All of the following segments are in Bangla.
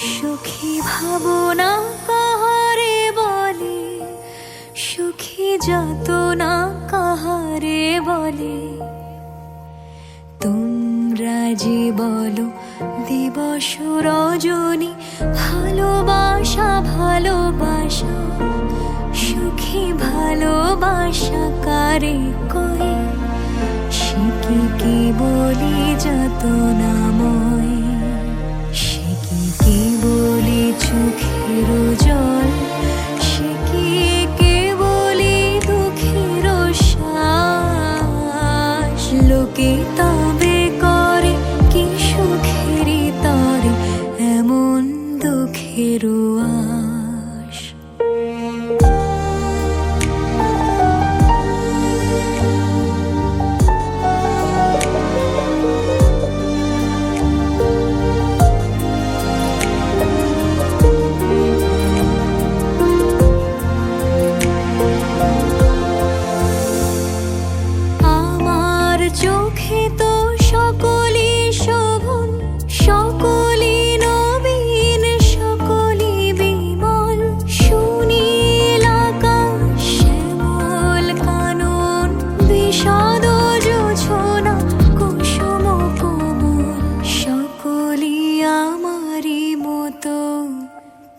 সুখী ভাবনা কাহারে বলে? সুখী যত না কাহারে বলে? তোমরা যে বলো, দিবস রজনী, ভালোবাসা ভালোবাসা। সুখী ভালোবাসা কারে কয়? সে কি বলি যত দুঃখের আশ। আমার চোখে তো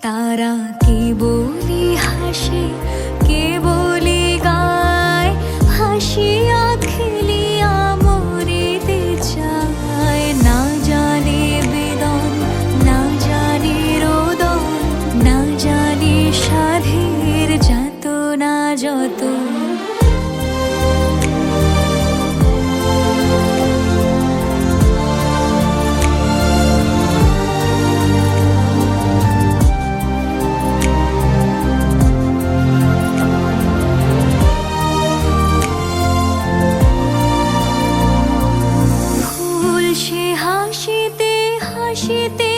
তারা কি বলি হাসে? কে সে